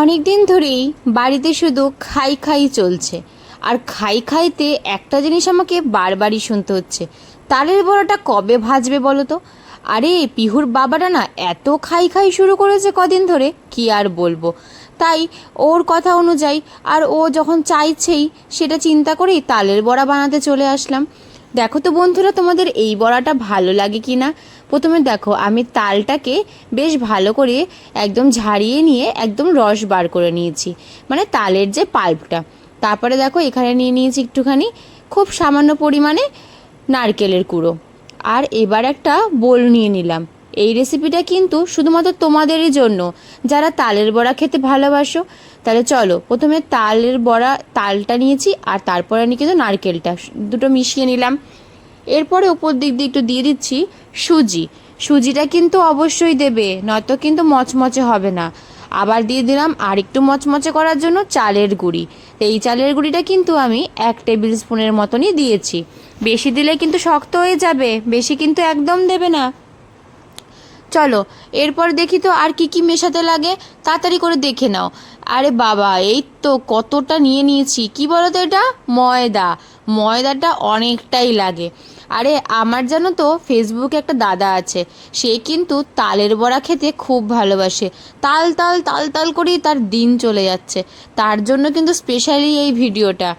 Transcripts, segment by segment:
অনেক দিন ধরেই বাড়িতে শুধু খাই খাই চলছে। আর খাই খাইতে একটা জিনিস আমাকে বারবারই শুনতে হচ্ছে, তালের বড়াটা কবে ভাজবে বলো তো আরে, পিহুর বাবাটা না এত খাই খাই শুরু করেছে কদিন ধরে, কি আর বলব? তাই ওর কথা অনুযায়ী আর ও যখন চাইছেই, সেটা চিন্তা করেই তালের বড়া বানাতে চলে আসলাম। দেখো তো বন্ধুরা, তোমাদের এই বড়াটা ভালো লাগে কি না প্রথমে দেখো, আমি তালটাকে বেশ ভালো করে একদম ঝাড়িয়ে নিয়ে একদম রস বার করে নিয়েছি মানে তালের যে পাল্পটা তারপরে দেখো, এখানে নিয়ে নিয়েছি একটুখানি খুব সামান্য পরিমাণে নারকেলের কুড়ো আর এবার একটা বোল নিয়ে নিলাম। এই রেসিপিটা কিন্তু শুধুমাত্র তোমাদেরই জন্য। যারা তালের বড়া খেতে ভালোবাসো, তাহলে চলো, প্রথমে তালের বড়া, তালটা নিয়েছি, আর তারপরে আমি কিন্তু নারকেলটা, দুটো মিশিয়ে নিলাম। এরপরে উপর দিক দিয়ে একটু দিয়ে দিচ্ছি সুজি। সুজিটা কিন্তু অবশ্যই দেবে, নয়তো কিন্তু মচমচে হবে না। আবার দিয়ে দিলাম আর একটু মচমচে করার জন্য চালের গুঁড়ি। তো এই চালের গুঁড়িটা কিন্তু আমি এক টেবিল স্পুনের মতনই দিয়েছি। বেশি দিলে কিন্তু শক্ত হয়ে যাবে, বেশি কিন্তু একদম দেবে না। চলো, এরপর দেখি তো আর কি কি মেশাতে লাগে। তাড়াতাড়ি করে দেখে নাও। আরে বাবা, এই তো কতটা নিয়ে নিয়েছি। কি বলো তো এটা? ময়দা। ময়দাটা অনেকটাই লাগে। আরে, আমার জানো তো ফেসবুকে একটা দাদা আছে। সে কিন্তু তালের বড়া খেতে খুব ভালোবাসে। তাল তাল তাল তাল করেই তার দিন চলে যাচ্ছে। তার জন্য কিন্তু স্পেশালি এই ভিডিওটা।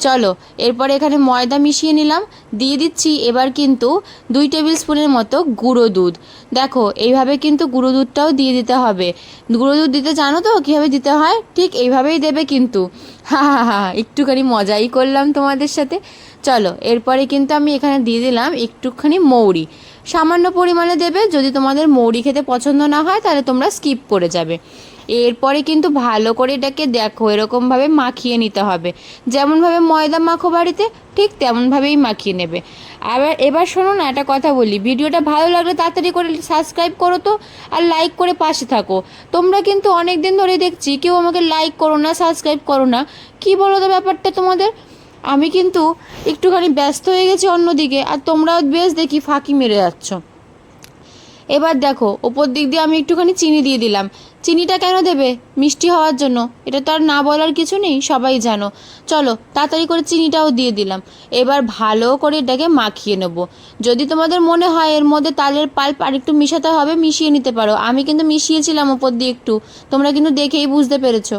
চলো, এরপরে এখানে ময়দা মিশিয়ে নিলাম। দিয়ে দিচ্ছি এবার কিন্তু দুই টেবিল স্পুনের মতো গুঁড়ো দুধ। দেখো, এইভাবে কিন্তু গুঁড়ো দুধটাও দিয়ে দিতে হবে। গুঁড়ো দুধ দিতে জানো তো কীভাবে দিতে হয়? ঠিক এইভাবেই দেবে কিন্তু। হা হা হা, একটুখানি মজাই করলাম তোমাদের সাথে। চলো, এরপরে কিন্তু আমি এখানে দিয়ে দিলাম একটুখানি মৌরি। সামান্য পরিমাণে দেবে, যদি তোমাদের মৌরি খেতে পছন্দ না হয়, তাহলে তোমরা স্কিপ করে যাবে। এরপরে কিন্তু ভালো করে এটাকে দেখো, এরকমভাবে মাখিয়ে নিতে হবে। যেমনভাবে ময়দা মাখো বাড়িতে, ঠিক তেমনভাবেই মাখিয়ে নেবে। আবার এবার শোনো না, একটা কথা বলি, ভিডিওটা ভালো লাগলে তাড়াতাড়ি করে সাবস্ক্রাইব করো তো, আর লাইক করে পাশে থাকো। তোমরা কিন্তু অনেক দিন ধরে দেখছি, কেউ আমাকে লাইক করো না সাবস্ক্রাইব করো না। কী বলো তো ব্যাপারটা তোমাদের? আমি কিন্তু একটুখানি ব্যস্ত হয়ে গেছি অন্যদিকে, আর তোমরাও বেশ দেখি ফাঁকি মেরে যাচ্ছ। এবার দেখো, ওপর দিক দিয়ে আমি একটুখানি চিনি দিয়ে দিলাম। চিনিটা কেন দেবে? মিষ্টি হওয়ার জন্য। এটা তো আর না বলার কিছু নেই, সবাই জানো। চলো, তাড়াতাড়ি করে চিনিটাও দিয়ে দিলাম। এবার ভালো করে এটাকে মাখিয়ে নেব। যদি তোমাদের মনে হয় এর মধ্যে তালের পাল্প আর একটু মিশাতে হবে, মিশিয়ে নিতে পারো। আমি কিন্তু মিশিয়েছিলাম ওপর দিয়ে একটু। তোমরা কিন্তু দেখেই বুঝতে পেরেছ।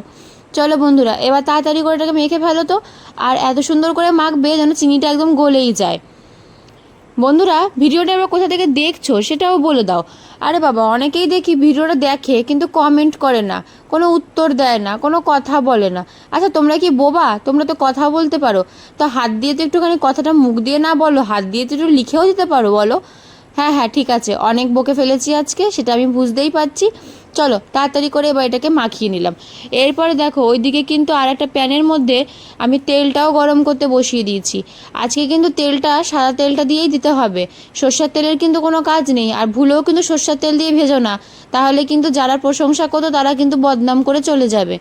চলো বন্ধুরা, এবার তাড়াতাড়ি করে এটাকে মেখে ফেলো তো। আর এত সুন্দর করে মাখবে যেন চিনিটা একদম গলেই যায়। বন্ধুরা, ভিডিওটা এবার কোথা থেকে দেখছ সেটাও বলে দাও। আরে বাবা, অনেকেই দেখি ভিডিওটা দেখে কিন্তু কমেন্ট করে না, কোনো উত্তর দেয় না, কোনো কথা বলে না। আচ্ছা তোমরা কি বোবা? তোমরা তো কথা বলতে পারো। তো হাত দিয়ে তো একটুখানি কথাটা মুখ দিয়ে না বলো, হাত দিয়ে তো একটু লিখেও দিতে পারো, বলো। হ্যাঁ হ্যাঁ ঠিক আছে, অনেক বকে ফেলেছি আজকে, সেটা আমি বুঝতেই পারছি। চলো, তাড়াতাড়ি করে এবার এটাকে মাখিয়ে নিলাম। এরপরে দেখো, ওইদিকে কিন্তু আর একটা প্যানের মধ্যে আমি তেলটাও গরম করতে বসিয়ে দিয়েছি। আজকে কিন্তু তেলটা, সাদা তেলটা দিয়েই দিতে হবে। সর্ষের তেলের কিন্তু কোনো কাজ নেই, আর ভুলেও কিন্তু সর্ষের তেল দিয়ে ভেজো না। তাহলে কিন্তু যারা প্রশংসা করতো, তারা কিন্তু বদনাম করে চলে যাবে।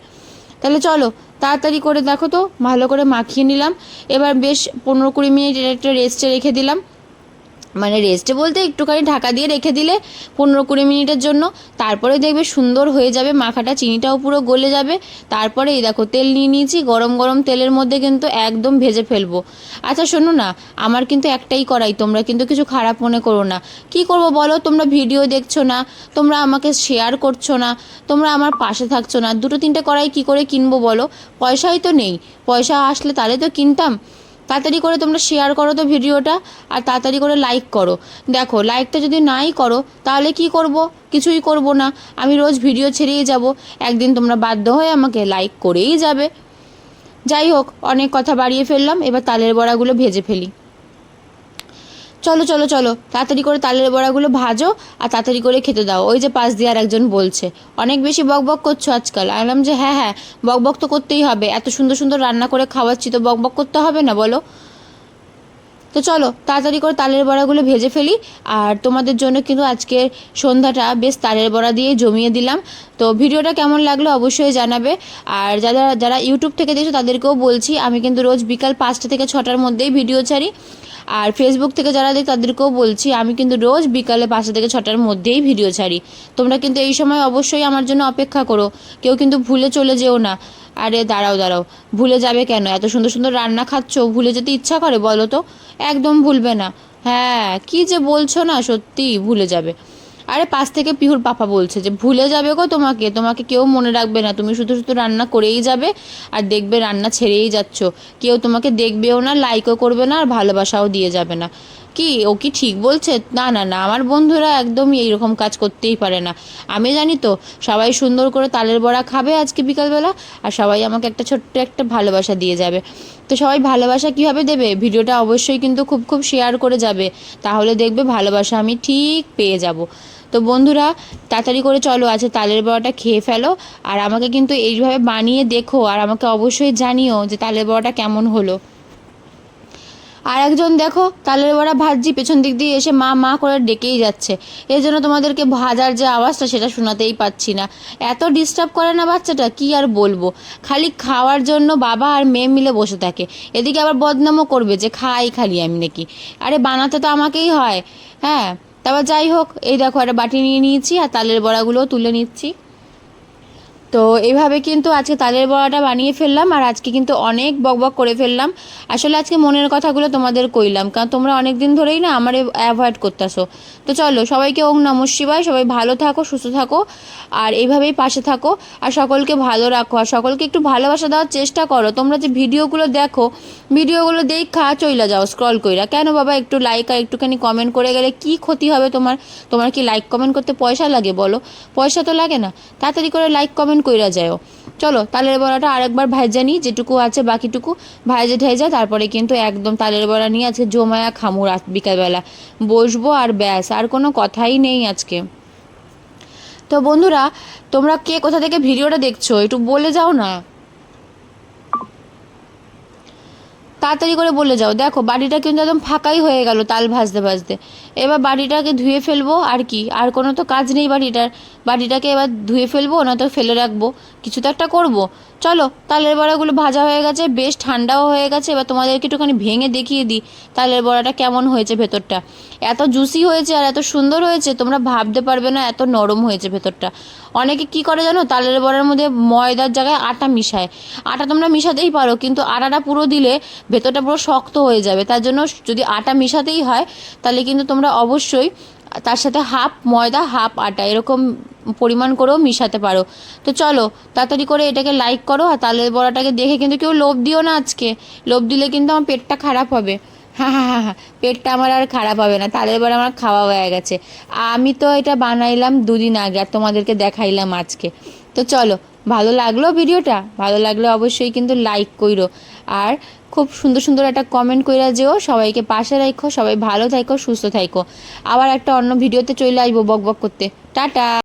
তাহলে চলো, তাড়াতাড়ি করে দেখো তো, ভালো করে মাখিয়ে নিলাম। এবার বেশ পনেরো কুড়ি মিনিট এটা একটা রেস্টে রেখে দিলাম। মানে রেস্টে বলতে একটুখানি ঢাকা দিয়ে রেখে দিলে পনেরো কুড়ি মিনিটের জন্য। তারপরে দেখবে সুন্দর হয়ে যাবে মাখাটা, চিনিটাও পুরো গলে যাবে। তারপরে এই দেখো তেল নিয়ে নিয়েছি, গরম গরম তেলের মধ্যে কিন্তু একদম ভেজে ফেলব। আচ্ছা শোনো না, আমার কিন্তু একটাই করাই, তোমরা কিন্তু কিছু খারাপ মনে করো না। কি করব বলো? তোমরা ভিডিও দেখছ না, তোমরা আমাকে শেয়ার করছ না, তোমরা আমার পাশে থাকছো না। দুটো তিনটে করাই কি করে কিনবো বলো? পয়সাই তো নেই। পয়সা আসলে তাহলে তো কিনতাম। তাড়াতাড়ি করে তোমরা শেয়ার করো তো ভিডিওটা, আর তাড়াতাড়ি করে লাইক করো। দেখো লাইকটা যদি নাই করো, তাহলে কি করব? কিছুই করব না। আমি রোজ ভিডিও ছেড়েই যাব। একদিন তোমরা বাধ্য হয়ে আমাকে লাইক করেই যাবে। যাই হোক, অনেক কথা বাড়িয়ে ফেললাম। এবার তালের বড়াগুলো ভেজে ফেলি। চলো চলো চলো, তাড়াতাড়ি করে তালের বড়াগুলো ভাজো আর তাড়াতাড়ি করে খেতে দাও। ওই যে পাশ দিয়ে আর একজন বলছে, অনেক বেশি বক বক করছ আজকাল। আনলাম যে হ্যাঁ হ্যাঁ বক বক তো করতেই হবে। এত সুন্দর সুন্দর রান্না করে খাওয়াচ্ছি তো বক বক করতে হবে না, বলো? তো চলো, তাড়াতাড়ি করে তালের বড়াগুলো ভেজে ফেলি। আর তোমাদের জন্য কিন্তু আজকের সন্ধ্যাটা বেশ তালের বড়া দিয়ে জমিয়ে দিলাম। তো ভিডিওটা কেমন লাগল অবশ্যই জানাবে। আর যারা যারা ইউটিউব থেকে দেখছ তাদেরকেও বলছি, আমি কিন্তু রোজ বিকাল পাঁচটা থেকে ছটার মধ্যেই ভিডিও ছাড়ি। আর ফেসবুক থেকে যারা দেখ, তাদেরকেও বলছি, আমি কিন্তু রোজ বিকালে পাঁচটা থেকে ছটার মধ্যেই ভিডিও ছাড়ি। তোমরা কিন্তু এই সময় অবশ্যই আমার জন্য অপেক্ষা করো। কেউ কিন্তু ভুলে চলে যেও না। আরে দাঁড়াও দাঁড়াও। ভুলে যাবে কেন? এত সুন্দর সুন্দর রান্না খাচ্ছ, ভুলে যেতে ইচ্ছা করে, বলো তো? একদম ভুলবে না। হ্যাঁ কি যে বলছো না সত্যি ভুলে যাবে। আরে পাশ থেকে পিহুর পাপা বলছে যে, ভুলে যাবে গো তোমাকে তোমাকে কেউ মনে রাখবে না। তুমি শুধু শুধু রান্না করেই যাবে আর দেখবে রান্না ছেড়েই যাচ্ছ। কেউ তোমাকে দেখবেও না লাইকও করবে না আর ভালোবাসাও দিয়ে যাবে না। কি? ও কি ঠিক বলছে? না না না, আমার বন্ধুরা একদমই এইরকম কাজ করতেই পারে না। আমি জানি তো, সবাই সুন্দর করে তালের বড়া খাবে আজকে বিকালবেলা, আর সবাই আমাকে একটা ছোট্ট একটা ভালোবাসা দিয়ে যাবে। তো সবাই ভালোবাসা কীভাবে দেবে? ভিডিওটা অবশ্যই কিন্তু খুব খুব শেয়ার করে যাবে। তাহলে দেখবে ভালোবাসা আমি ঠিক পেয়ে যাব। তো বন্ধুরা, তাড়াতাড়ি করে চলো আছে তালের বড়াটা খেয়ে ফেলো, আর আমাকে কিন্তু এইভাবে বানিয়ে দেখো, আর আমাকে অবশ্যই জানিও যে তালের বড়াটা কেমন হলো। আর একজন দেখো, তালের বড়া ভাজছি পেছন দিক দিয়ে এসে মা মা করে ডেকেই যাচ্ছে। এই জন্য তোমাদেরকে ভাজার যে আওয়াজটা, সেটা শোনাতেই পাচ্ছি না। এত ডিস্টার্ব করে না বাচ্চাটা, কি আর বলব? খালি খাওয়ার জন্য বাবা আর মেয়ে মিলে বসে থাকে। এদিকে আবার বদনামও করবে যে, খাই খালি আমি নাকি। আরে বানাতে তো আমাকেই হয়। হ্যাঁ তারপর যাই হোক, এই দেখো একটা বাটি নিয়ে নিয়েছি আর তালের বড়াগুলোও তুলে নিচ্ছি। তো এইভাবে কিন্তু আজকে তালের বড়াটা বানিয়ে ফেললাম আর আজকে কিন্তু অনেক বকবক করে ফেললাম। আসলে আজকে মনের কথাগুলো তোমাদের কইলাম, কারণ তোমরা অনেক দিন ধরেই না আমার অ্যাভয়েড করতেছো। তো চলো, সবাইকে ওং নম শিবায়, সবাই ভালো থাকো, সুস্থ থাকো আর এইভাবেই পাশে থাকো আর সকলকে ভালো রাখো আর সকলকে একটু ভালোবাসা দেওয়ার চেষ্টা করো। তোমরা যে ভিডিওগুলো দেখো, ভিডিওগুলো দেখা চইলা যাও স্ক্রল কইরা। কেন বাবা, একটু লাইক আর একটুখানি কমেন্ট করে গেলে কি ক্ষতি হবে তোমার? তোমার কি লাইক কমেন্ট করতে পয়সা লাগে বলো? পয়সা তো লাগে না। তাড়াতাড়ি করে লাইক কমেন্ট কইরা যাও চলো, তালের বড়াটা আরেকবার ভাজা নিই যেটুকু আছে বাকিটুকু ভাজে ঠাইজা তারপরে কিন্তু একদম তালের বড়া নিয়ে আজকে জমায়া খামু রাত বিকালবেলা। বসবো আর ব্যাস, আর কোনো কথাই নেই আজকে। তো বন্ধুরা, তোমরা কে কোথা থেকে ভিডিওটা দেখছ, একটু বলে যাও না। তাড়াতাড়ি করে বলে যাও। দেখো, বাড়িটা কিন্তু একদম ফাঁকাই হয়ে গেল তাল ভাজতে ভাজতে। এবার বাড়িটাকে ধুয়ে ফেলব আর কি? আর কোনো তো কাজ নেই বাড়িটার। বাড়িটাকে এবার ধুয়ে ফেলব না তো ফেলে রাখব। কিছু তো একটা করব। চলো, তালের বড়াগুলো ভাজা হয়ে গেছে, বেশ ঠান্ডাও হয়ে গেছে, এবার তোমাদেরকে একটুখানি ভেঙে দেখিয়ে দিই তালের বড়াটা কেমন হয়েছে ভেতরটা। এত জুসি হয়েছে আর এত সুন্দর হয়েছে, তোমরা ভাবতে পারবে না এত নরম হয়েছে ভেতরটা। অনেকে কি করে জানো, তালের বড়ার মধ্যে ময়দার জায়গায় আটা মিশায়। আটা তোমরা মিশাতেই পারো, কিন্তু আটাটা পুরো দিলে ভেতরটা পুরো শক্ত হয়ে যাবে। তার জন্য যদি আটা মিশাতেই হয়, তাহলে কিন্তু তোমরা অবশ্যই তার সাথে হাফ ময়দা, হাফ আটা, এরকম পরিমাণ করেও মিশাতে পারো। তো চলো, তাড়াতাড়ি করে এটাকে লাইক করো আর তালের বড়াটাকে দেখে কিন্তু কেউ লোভ দিও না আজকে। লোভ দিলে কিন্তু আমার পেটটা খারাপ হবে। হ্যাঁ হ্যাঁ হ্যাঁ হ্যাঁ পেটটা আমার আর খারাপ হবে না। তালের বড়া আমার খাওয়া হয়ে গেছে। আমি তো এটা বানাইলাম দুদিন আগে আর তোমাদেরকে দেখাইলাম আজকে। তো চলো, ভালো লাগল ভিডিওটা? ভালো লাগলে অবশ্যই কিন্তু লাইক কইরো। আর খুব সুন্দর সুন্দর একটা কমেন্ট কইরা যেও। সবাইকে পাশে রাখো সবাই ভালো থাকো সুস্থ থাকো আবার একটা অন্য ভিডিওতে চলে আসব বক বক করতে। টাটা!